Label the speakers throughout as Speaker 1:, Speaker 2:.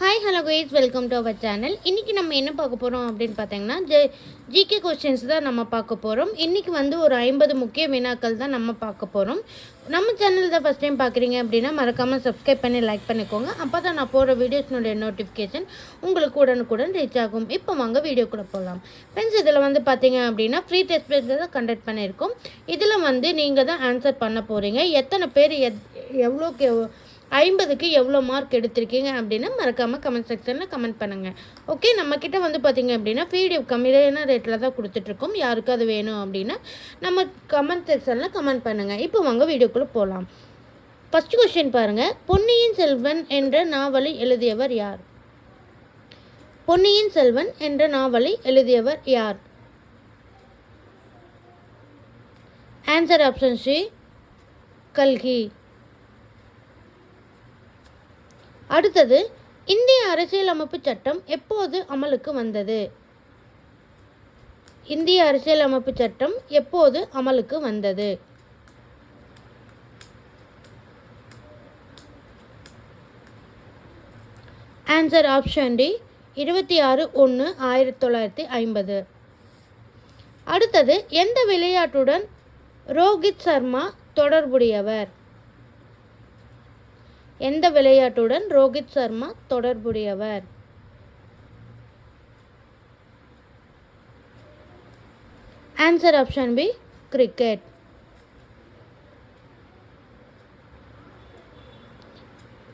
Speaker 1: Hi hello guys. Welcome to our channel இன்றைக்கி நம்ம என்ன பார்க்க போகிறோம் அப்படின்னு பார்த்தீங்கன்னா ஜெ ஜிகே கொஸ்டின்ஸ் தான் நம்ம பார்க்க போகிறோம் இன்றைக்கி வந்து ஒரு ஐம்பது முக்கிய வினாக்கள் தான் நம்ம பார்க்க போகிறோம் நம்ம சேனல் தான் ஃபஸ்ட் டைம் பார்க்குறீங்க அப்படின்னா மறக்காமல் சப்ஸ்கிரைப் பண்ணி லைக் பண்ணிக்கோங்க. அப்போ தான் நான் போகிற வீடியோஸ்னுடைய நோட்டிஃபிகேஷன் உங்களுக்கு உடனுக்குடன் ரீச் ஆகும். இப்போ வாங்க வீடியோக்குள்ளே போகலாம் ஃப்ரெண்ட்ஸ் இதில் வந்து பார்த்தீங்க அப்படின்னா ஃப்ரீ டெஸ்ட் பேஸ் தான் கண்டக்ட் பண்ணியிருக்கோம். இதில் வந்து நீங்கள் தான் ஆன்சர் பண்ண போகிறீங்க எத்தனை பேர் எத் எவ்வளோக்கு எவ்வளோ ஐம்பதுக்கு எவ்வளோ மார்க் எடுத்திருக்கீங்க அப்படின்னு மறக்காமல் கமெண்ட் செக்ஷனில் கமெண்ட் பண்ணுங்கள் ஓகே நம்மக்கிட்ட வந்து பார்த்தீங்க அப்படின்னா பிடிஎஃப் கம்மியான ரேட்டில் தான் கொடுத்துட்ருக்கோம் யாருக்கு அது வேணும் அப்படின்னா நம்ம கமெண்ட் செக்ஷனில் கமெண்ட் பண்ணுங்கள் இப்போ வாங்க வீடியோக்குள்ளே போகலாம் ஃபஸ்ட் கொஸ்டின் பாருங்கள் பொன்னியின் செல்வன் என்ற நாவலை எழுதியவர் யார்? பொன்னியின் செல்வன் என்ற நாவலை எழுதியவர் யார்? ஆன்சர் ஆப்ஷன் சி கல்கி. அடுத்தது இந்திய அரசியலமைப்பு சட்டம் எப்போது அமலுக்கு வந்தது? இந்திய அரசியலமைப்பு சட்டம் எப்போது அமலுக்கு வந்தது? ஆன்சர் ஆப்ஷன் டி இருபத்தி ஆறு ஒன்று ஆயிரத்தி தொள்ளாயிரத்தி ஐம்பது. அடுத்தது எந்த விளையாட்டுடன் ரோஹித் சர்மா தொடர்புடையவர்? எந்த விளையாட்டுடன் ரோஹித் சர்மா தொடர்புடையவர்? ஆன்சர் ஆப்ஷன் பி கிரிக்கெட்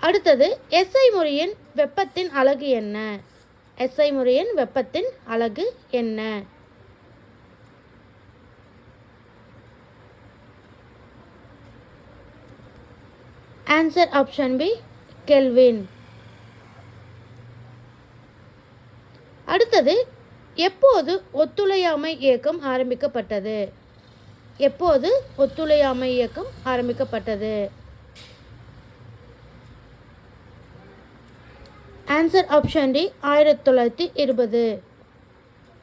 Speaker 1: அடுத்தது எஸ்ஐ முறையின் வெப்பத்தின் அழகு என்ன? எஸ்ஐ முறையின் வெப்பத்தின் அழகு என்ன? ஆன்சர் ஆப்ஷன் பி கெல்வின் அடுத்தது எப்போது ஒத்துழையாமை இயக்கம் ஆரம்பிக்கப்பட்டது? எப்போது ஒத்துழையாமை இயக்கம் ஆரம்பிக்கப்பட்டது? ஆன்சர் ஆப்ஷன் டி ஆயிரத்தி தொள்ளாயிரத்தி இருபது.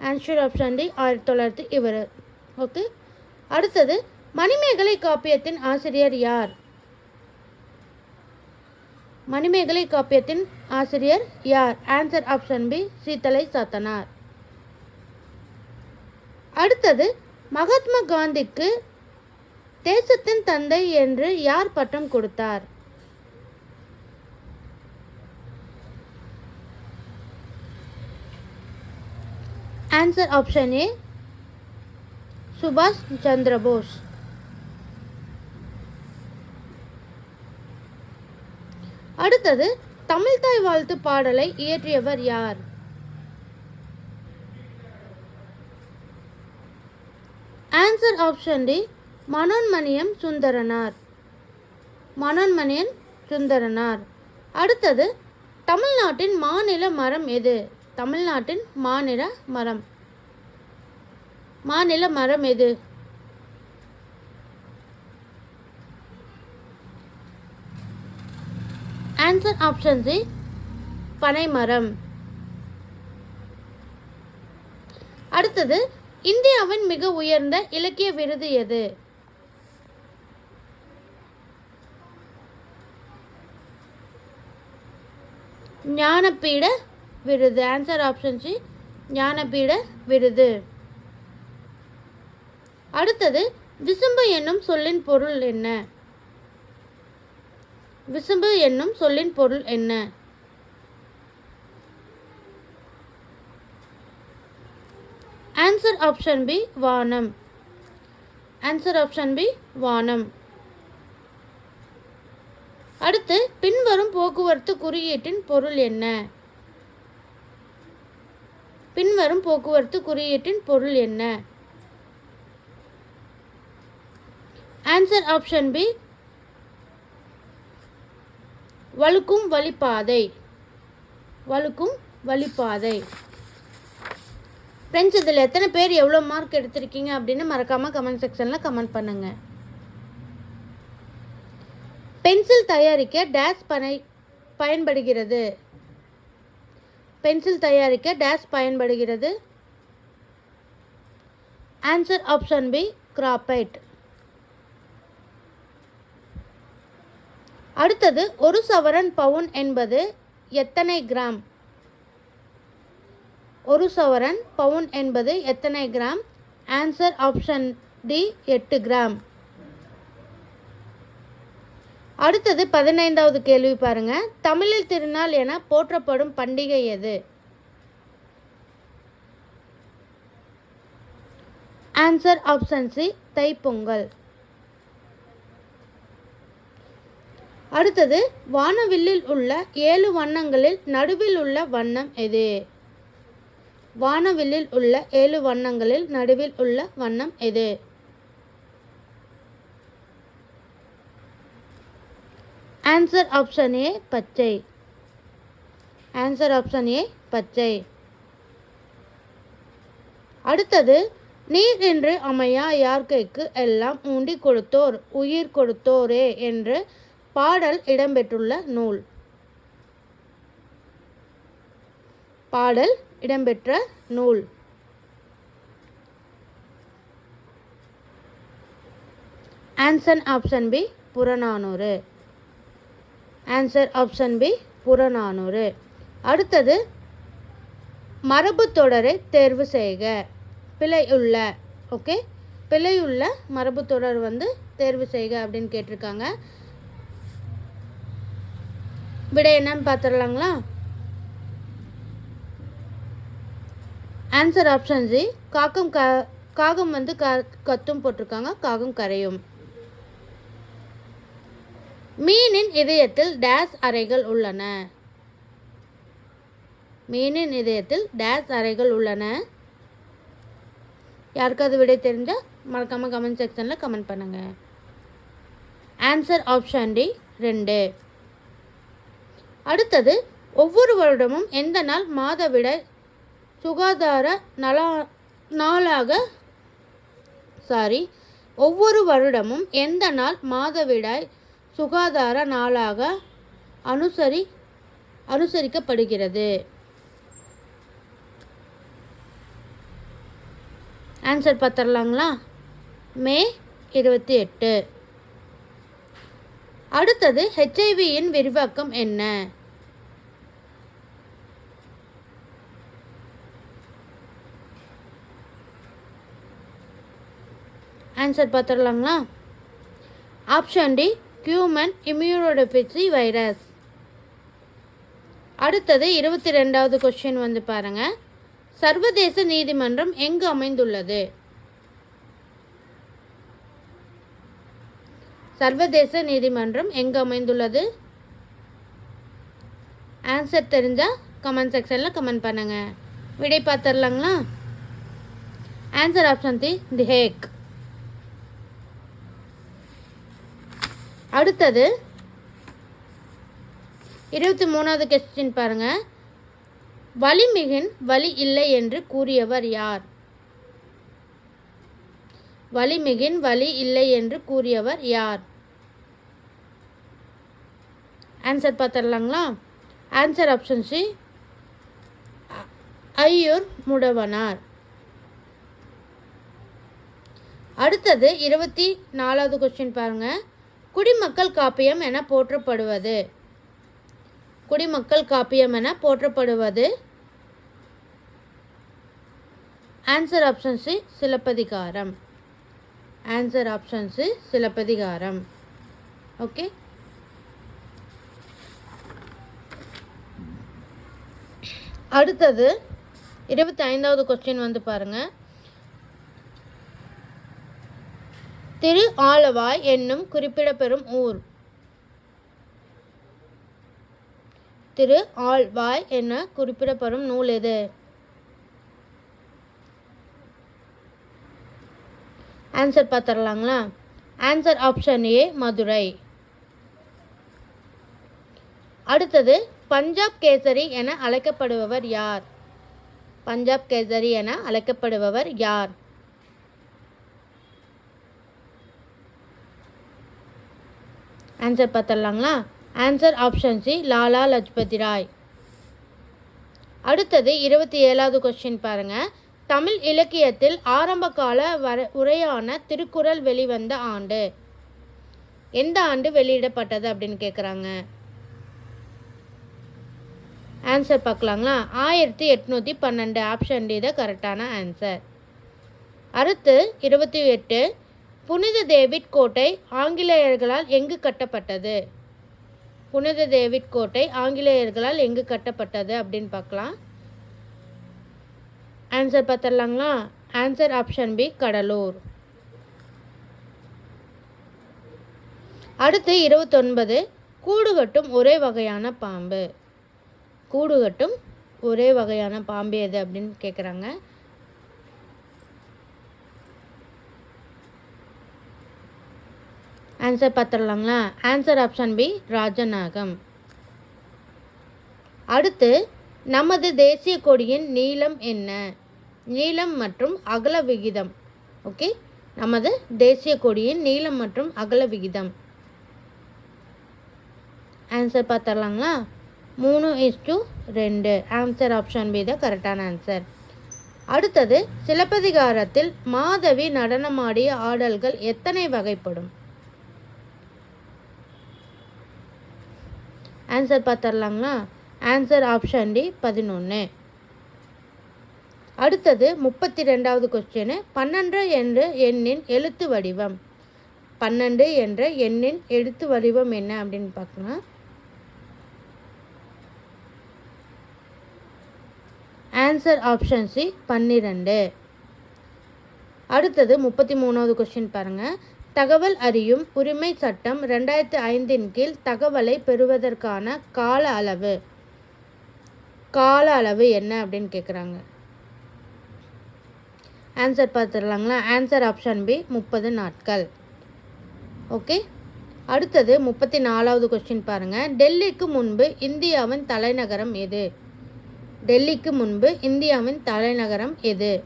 Speaker 1: ஆன்சர் ஆப்ஷன் டி ஆயிரத்தி தொள்ளாயிரத்தி இருபது. ஓகே அடுத்தது மணிமேகலை காப்பியத்தின் ஆசிரியர் யார்? மணிமேகலை காப்பியத்தின் ஆசிரியர் யார்? Answer option B Seethalai Sathanar. அடுத்தது மகாத்மா காந்திக்கு தேசத்தின் தந்தை என்று யார் பட்டம் கொடுத்தார்? ஆன்சர் ஆப்ஷன் ஏ சுபாஷ் சந்திரபோஸ் அடுத்தது தமிழ்தாய் வாழ்த்து பாடலை இயற்றியவர் யார்? Answer option D Manonmaniam Sundaranar. Manonmaniyan Sundaranar. அடுத்தது தமிழ்நாட்டின் மாநில மரம் எது? தமிழ்நாட்டின் மாநில மரம். மாநில மரம் எது? ஆன்சர் ஆப்ஷன் சி பனைமரம். அடுத்தது இந்தியாவின் மிக உயர்ந்த இலக்கிய விருது எது? ஞானபீட விருது. ஆன்சர் ஆப்ஷன் சி ஞானபீட விருது. அடுத்தது விசும்பு என்னும் சொல்லின் பொருள் என்ன? விசும்பு என்னும் சொல்லின் பொருள் என்ன? ஆன்சர் ஆப்ஷன் பி வானம். ஆன்சர் ஆப்ஷன் பி வானம். அடுத்து பின்வரும் போக்குவரத்து குறியீட்டின் பொருள் என்ன? பின்வரும் போக்குவரத்து குறியீட்டின் பொருள் என்ன? ஆன்சர் ஆப்ஷன் பி வழுக்கும் வழிப்பாதை. வழுக்கும் வழிப்பாதை. ஃப்ரெண்ட்ஸ் இதில் எத்தனை பேர் எவ்வளோ மார்க் எடுத்திருக்கீங்க அப்படின்னு மறக்காமல் கமெண்ட் செக்ஷனில் கமெண்ட் பண்ணுங்கள் பென்சில் தயாரிக்க டேஸ் பனை பயன்படுகிறது. பென்சில் தயாரிக்க டேஸ் பயன்படுகிறது. ஆன்சர் ஆப்ஷன் பி கிராப்பைட் அடுத்தது ஒரு சவரன் பவுன் என்பது எத்தனை கிராம்? ஒரு சவரன் பவுன் என்பது எத்தனை கிராம்? ஆன்சர் ஆப்ஷன் டி எட்டு கிராம். அடுத்தது பதினைந்தாவது கேள்வி பாருங்க. தமிழில் திருநாள் என போற்றப்படும் பண்டிகை எது? Answer option C Thaipongal. அடுத்தது வானவில்லில் உள்ள ஏழு வண்ணங்களில் நடுவில் உள்ள வண்ணம் எது? வானவில்லில் உள்ள ஏழு வண்ணங்களில் நடுவில் உள்ள வண்ணம் எது? ஆன்சர் ஆப்ஷன் ஏ பச்சை. ஆன்சர் ஆப்ஷன் ஏ பச்சை. அடுத்தது நீர் என்று அமையா யார்கைக்கு எல்லாம் ஊண்டி கொடுத்தோர் உயிர் கொடுத்தோரே என்று பாடல் இடம்பெற்றுள்ள நூல். பாடல் இடம்பெற்ற நூல். Answer option B Purananuru. Answer option B Purananuru. அடுத்தது மரபு தொடரை தேர்வு செய்க. பிழையுள்ள ஓகே பிழையுள்ள மரபு தொடர் வந்து தேர்வு செய்க அப்படின்னு கேட்டிருக்காங்க. விடை என்னன்னு பார்த்துடலாங்களா ஆன்சர் ஆப்ஷன் ஜி காக்கம் க காகம் வந்து க கத்தும் போட்டிருக்காங்க. காகம் கரையும். மீனின் இதயத்தில் டேஸ் அறைகள் உள்ளன. மீனின் இதயத்தில் டேஸ் அறைகள் உள்ளன. யாருக்காவது விடை தெரிஞ்சால் மறக்காமல் கமெண்ட் செக்ஷனில் கமெண்ட் பண்ணுங்கள் ஆன்சர் ஆப்ஷன் டி ரெண்டு. அடுத்தது ஒவ்வொரு வருடமும் எந்த நாள் மாதவிடாய் சுகாதார நலா நாளாக சாரி ஒவ்வொரு வருடமும் எந்த நாள் மாதவிடாய் சுகாதார நாளாக அனுசரி அனுசரிக்கப்படுகிறது? ஆன்சர் பார்த்துடலாங்களா? மே இருபத்தி எட்டு. அடுத்தது ஹெச்ஐவியின் விரிவாக்கம் என்ன? Answer பார்த்துடலாங்களா? Option D human immunodeficiency virus அடுத்தது இருபத்தி ரெண்டாவது கொஸ்டின் வந்து பாருங்கள் சர்வதேச நீதிமன்றம் எங்கு அமைந்துள்ளது? சர்வதேச நீதிமன்றம் எங்கு அமைந்துள்ளது? ஆன்சர் தெரிஞ்சால் கமெண்ட் செக்ஷனில் கமெண்ட் பண்ணுங்கள் விடை பார்த்துடலாங்களா? Answer option D the Hague அடுத்தது இருபத்தி மூணாவது கொஸ்டின் பாருங்கள் வலிமிகின் வலி இல்லை என்று கூறியவர் யார்? வலிமிகின் வலி இல்லை என்று கூறியவர் யார்? Answer பார்த்துடலாங்களா? Answer option C Aiyur Mudavanar. அடுத்தது இருபத்தி நாலாவது கொஸ்டின் பாருங்கள் குடிமக்கள் காப்பியம் என போற்றப்படுவது. குடிமக்கள் காப்பியம் என போற்றப்படுவது. Answer option C Silappathikaram. Answer option C Silappathikaram. Okay அடுத்தது இருபத்தி ஐந்தாவது கொஸ்டின் வந்து பாருங்க. திரு ஆலவாய் என்னும் குறிப்பிடப்பெறும் ஊர். திரு ஆழ்வாய் என குறிப்பிடப்படும் நூல் எது? ஆன்சர் பார்த்துடலாங்களா ஆன்சர் ஆப்ஷன் ஏ மதுரை. அடுத்தது பஞ்சாப் கேசரி என அழைக்கப்படுபவர் யார்? பஞ்சாப் கேசரி என அழைக்கப்படுபவர் யார்? Answer பார்த்துடலாங்களா? Answer option C Lala Lajpat Rai அடுத்தது இருபத்தி ஏழாவது கொஸ்டின் பாருங்க. தமிழ் இலக்கியத்தில் ஆரம்பகால வர உரையான திருக்குறள் வெளிவந்த ஆண்டு. எந்த ஆண்டு வெளியிடப்பட்டது அப்படின்னு கேட்குறாங்க ஆன்சர் பார்க்கலாங்களா? ஆயிரத்தி எட்நூற்றி பன்னெண்டு ஆப்ஷன் டி தான் கரெக்டான ஆன்சர் அடுத்து இருபத்தி எட்டு புனித டேவிட் கோட்டை ஆங்கிலேயர்களால் எங்கு கட்டப்பட்டது? புனித டேவிட் கோட்டை ஆங்கிலேயர்களால் எங்கு கட்டப்பட்டது அப்படின்னு பார்க்கலாம். Answer பார்த்துடலாங்களா? Answer option B Cuddalore. அடுத்து இருபத்தொன்பது கூடு கட்டும் ஒரே வகையான பாம்பு. கூடு கட்டும் ஒரே வகையான பாம்பு எது அப்படின்னு கேட்குறாங்க ஆன்சர் பார்த்துடலாங்களா ஆன்சர் ஆப்ஷன் பி ராஜநாகம். அடுத்து நமது தேசிய கொடியின் நீளம் என்ன? நீளம் மற்றும் அகல விகிதம். ஓகே நமது தேசிய கொடியின் நீளம் மற்றும் அகல விகிதம். ஆன்சர் பார்த்துடலாங்களா மூணு இஸ் டு ரெண்டு. ஆன்சர் ஆப்ஷன் பி த கரெக்டான ஆன்சர் அடுத்தது சிலப்பதிகாரத்தில் மாதவி நடனமாடிய ஆடல்கள் எத்தனை வகைப்படும்? ஆன்சர் பார்த்துடலாங்களா? ஆன்சர் ஆப்ஷன் டி பதினொன்று அடுத்தது முப்பத்தி ரெண்டாவது கொஸ்டின் பன்னெண்டு என்ற எண்ணின் எழுத்து வடிவம். பன்னெண்டு என்ற எண்ணின் எழுத்து வடிவம் என்ன அப்படின்னு பார்க்கலாம். ஆன்சர் ஆப்ஷன் சி பன்னிரெண்டு. அடுத்தது முப்பத்தி மூணாவது கொஸ்டின் பாருங்கள் தகவல் அறியும் உரிமை சட்டம் ரெண்டாயிரத்தி ஐந்தின் கீழ் தகவலை பெறுவதற்கான கால அளவு. கால அளவு என்ன அப்படின்னு கேட்குறாங்க ஆன்சர் பார்த்துடலாங்களா ஆன்சர் ஆப்ஷன் பி முப்பது நாட்கள். ஓகே அடுத்தது முப்பத்தி நாலாவது கொஸ்டின் பாருங்கள் டெல்லிக்கு முன்பு இந்தியாவின் தலைநகரம் எது? டெல்லிக்கு முன்பு இந்தியாவின் தலைநகரம் எது?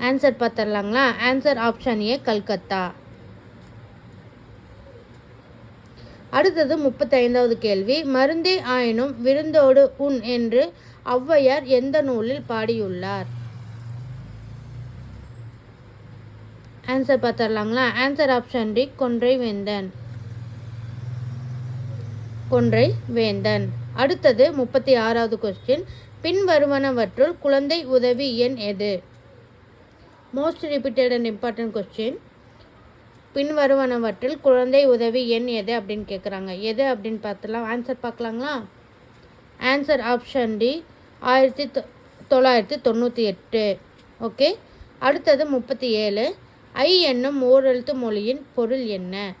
Speaker 1: Answer பார்த்துடலாங்களா? Answer option A Calcutta. அடுத்தது முப்பத்தைந்தாவது கேள்வி. மருந்தே ஆயினும் விருந்தோடு உன் என்று ஔவையார் எந்த நூலில் பாடியுள்ளார்? Answer பார்த்துடலாங்களா? Answer option D Kondrai Vendhan. Kondrai வேந்தன். அடுத்தது முப்பத்தி ஆறாவது கொஸ்டின் பின்வருவனவற்றுள் குழந்தை உதவி எண் எது? Most repeated and important question பின்வருவனவற்றில் குழந்தை உதவி எண் எது அப்படின்னு கேட்குறாங்க எது அப்படின்னு பார்த்துலாம் ஆன்சர் பார்க்கலாங்களா? ஆன்சர் ஆப்ஷன் டி ஆயிரத்தி தொ தொள்ளாயிரத்தி தொண்ணூற்றி எட்டு. ஓகே அடுத்தது முப்பத்தி ஏழு. ஐ என்னும் ஓரெழுத்து மொழியின் பொருள் என்ன?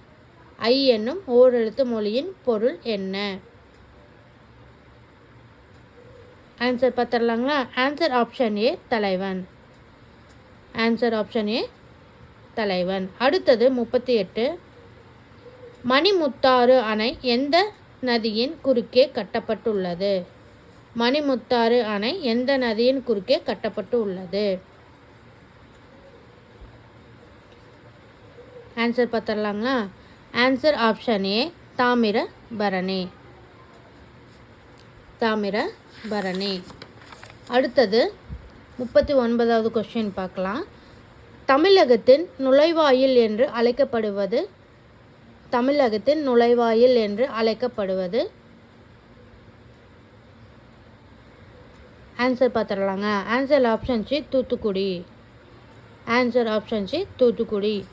Speaker 1: ஐ என்னும் ஓரெழுத்து மொழியின் பொருள் என்ன? ஆன்சர் பார்த்துடலாங்களா? ஆன்சர் ஆப்ஷன் ஏ தலைவன். ஆன்சர் ஆப்ஷன் ஏ தலைவன். அடுத்தது முப்பத்தி எட்டு. மணிமுத்தாறு அணை எந்த நதியின் குறுக்கே கட்டப்பட்டுள்ளது? மணிமுத்தாறு அணை எந்த நதியின் குறுக்கே கட்டப்பட்டு உள்ளது answer பார்த்துடலாங்களா? Answer option A Thamirabarani Thamira Bharani அடுத்தது முப்பத்தி ஒன்பதாவது கொஸ்டின் பார்க்கலாம். தமிழகத்தின் நுழைவாயில் என்று அழைக்கப்படுவது தமிழகத்தின் நுழைவாயில் என்று அழைக்கப்படுவது. Answer பார்த்துடலாங்க. Answer option C Thoothukudi. Answer option C Thoothukudi.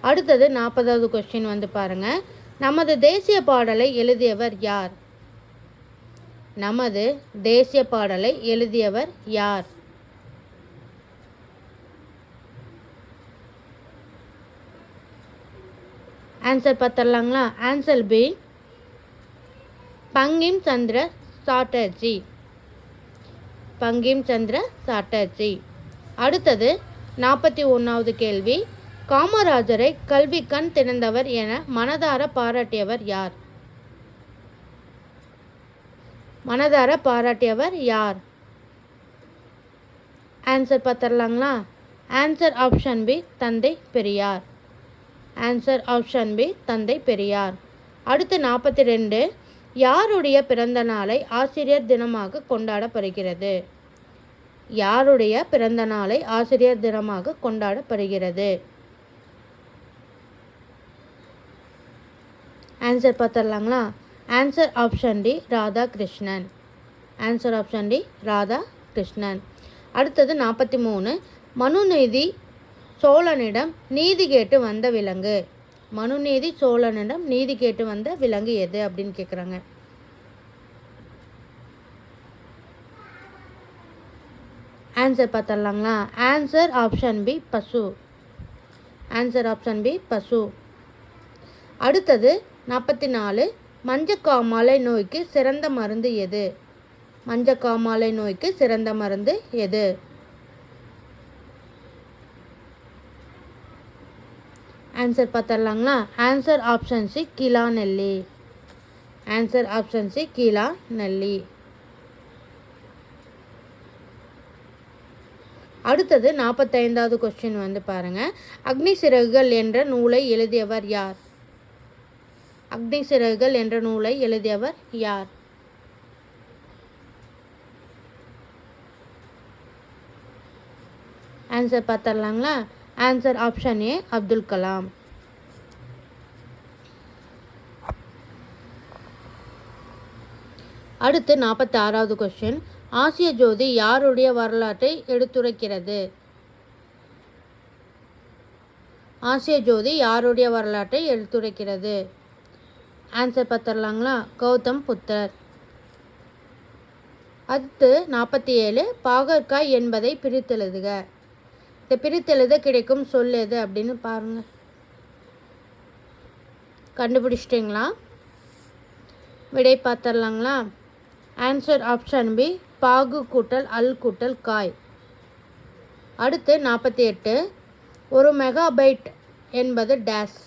Speaker 1: அடுத்தது நாற்பதாவது கொஸ்டின் வந்து பாருங்கள் நமது தேசிய பாடலை எழுதியவர் யார்? நமது தேசிய பாடலை எழுதியவர் யார்? Answer பார்த்துடலாங்களா? Answer B Bankim Chandra Chatterjee. Bankim Chandra Chatterjee. அடுத்தது நாற்பத்தி ஒன்றாவது கேள்வி. காமராஜரை கல்வி கண் திறந்தவர் என மனதார பாராட்டியவர் யார்? மனதார பாராட்டியவர் யார்? ஆன்சர் பார்த்துடலாங்களா? ஆன்சர் ஆப்ஷன் பி தந்தை பெரியார். ஆன்சர் ஆப்ஷன் பி தந்தை பெரியார். அடுத்து நாற்பத்தி ரெண்டு யாருடைய பிறந்த நாளை ஆசிரியர் தினமாக கொண்டாடப்படுகிறது? யாருடைய பிறந்த நாளை ஆசிரியர் தினமாக கொண்டாடப்படுகிறது? Answer பார்த்துடலாங்களா answer option D Radha Krishnan answer option D Radha Krishnan அடுத்தது நாற்பத்தி மூணு மனுநீதி சோழனிடம் நீதி கேட்டு வந்த விலங்கு. மனுநீதி சோழனிடம் நீதி கேட்டு வந்த விலங்கு எது அப்படின்னு கேட்குறாங்க ஆன்சர் பார்த்துடலாங்களா ஆன்சர் ஆப்ஷன் பி பசு. ஆன்சர் ஆப்ஷன் பி பசு. அடுத்தது நாற்பத்தி நாலு மஞ்சக்காமாலை நோய்க்கு சிறந்த மருந்து எது? மஞ்சக்காமாலை நோய்க்கு சிறந்த மருந்து எது? ஆன்சர் பார்த்துடலாங்களா? ஆன்சர் ஆப்ஷன் சி கீழா நெல்லி. ஆன்சர் ஆப்ஷன் சி கீழா நெல்லி. அடுத்தது நாற்பத்தைந்தாவது கொஸ்டின் வந்து பாருங்கள் அக்னி சிறகுகள் என்ற நூலை எழுதியவர் யார்? அக்னி சிறகுகள் என்ற நூலை எழுதியவர் யார்? Answer பார்த்துடலாங்களா? Answer option A Abdul Kalam அடுத்து நாற்பத்தி ஆறாவது கொஸ்டின் ஆசிய ஜோதி யாருடைய வரலாற்றை எடுத்துரைக்கிறது? ஆசிய ஜோதி யாருடைய வரலாற்றை எடுத்துரைக்கிறது? ஆன்சர் பார்த்துடலாங்களா கௌதம் புத்தர். அடுத்து நாற்பத்தி ஏழு பாகற்காய் என்பதை பிரித்தெழுதுக. இந்த பிரித்தெழுத கிடைக்கும் சொல் எது அப்படின்னு பாருங்கள் கண்டுபிடிச்சிட்டிங்களா? விடை பார்த்துடலாங்களா ஆன்சர் ஆப்ஷன் பி பாகு கூட்டல் அல் கூட்டல் காய். அடுத்து நாற்பத்தி எட்டு ஒரு மெகாபைட் என்பது டேஸ்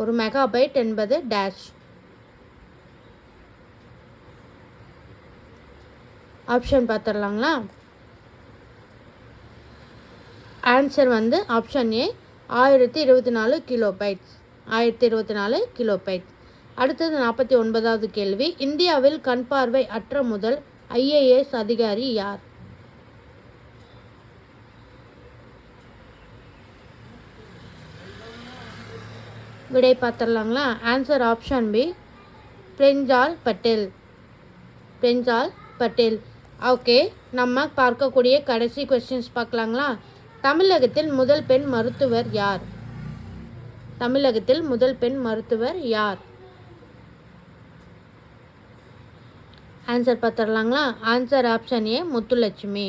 Speaker 1: ஒரு மெகாபைட் என்பது டேஷ் ஆப்ஷன் பார்த்துடலாங்களா? ஆன்சர் வந்து ஆப்ஷன் ஏ ஆயிரத்தி இருபத்தி நாலு கிலோ பைட்ஸ் ஆயிரத்தி இருபத்தி நாலு கிலோ பைட்ஸ் அடுத்தது நாற்பத்தி ஒன்பதாவது கேள்வி இந்தியாவில் கண் பார்வை அற்ற முதல் ஐஏஎஸ் அதிகாரி யார்? விடை பார்த்துடலாங்களா ஆன்சர் ஆப்ஷன் பி பிரெஞ்சால் பட்டேல் பிரெஞ்சால் பட்டேல் ஓகே நம்ம பார்க்கக்கூடிய கடைசி கொஸ்டின்ஸ் பார்க்கலாங்களா? தமிழகத்தில் முதல் பெண் மருத்துவர் யார்? தமிழகத்தில் முதல் பெண் மருத்துவர் யார்? Answer பார்த்துடலாங்களா? Answer option A Muthulakshmi.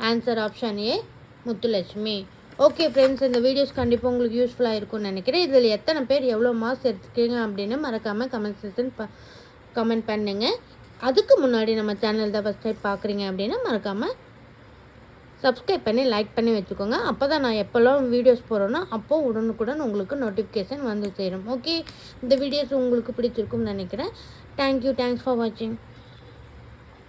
Speaker 1: Answer option A Muthulakshmi. Okay friends இந்த வீடியோஸ் கண்டிப்பாக உங்களுக்கு யூஸ்ஃபுல்லாக இருக்கும்னு நினைக்கிறேன். இதில் எத்தனை பேர் எவ்வளோ மார்க்ஸ் எடுத்துக்கிறீங்க அப்படின்னு மறக்காமல் கமெண்ட் செக்ஷன் ப கமெண்ட் பண்ணுங்கள் அதுக்கு முன்னாடி நம்ம சேனல் தான் ஃபஸ்ட் டைம் பார்க்குறீங்க அப்படின்னா மறக்காமல் சப்ஸ்கிரைப் பண்ணி லைக் பண்ணி வச்சுக்கோங்க. அப்போ தான் நான் எப்போல்லாம் வீடியோஸ் போகிறேன்னா அப்போது உடனுக்குடன் உங்களுக்கு நோட்டிஃபிகேஷன் வந்து சேரும். ஓகே இந்த வீடியோஸ் உங்களுக்கு பிடிச்சிருக்கும்னு நினைக்கிறேன். தேங்க்யூ தேங்க்ஸ் ஃபார் வாட்சிங்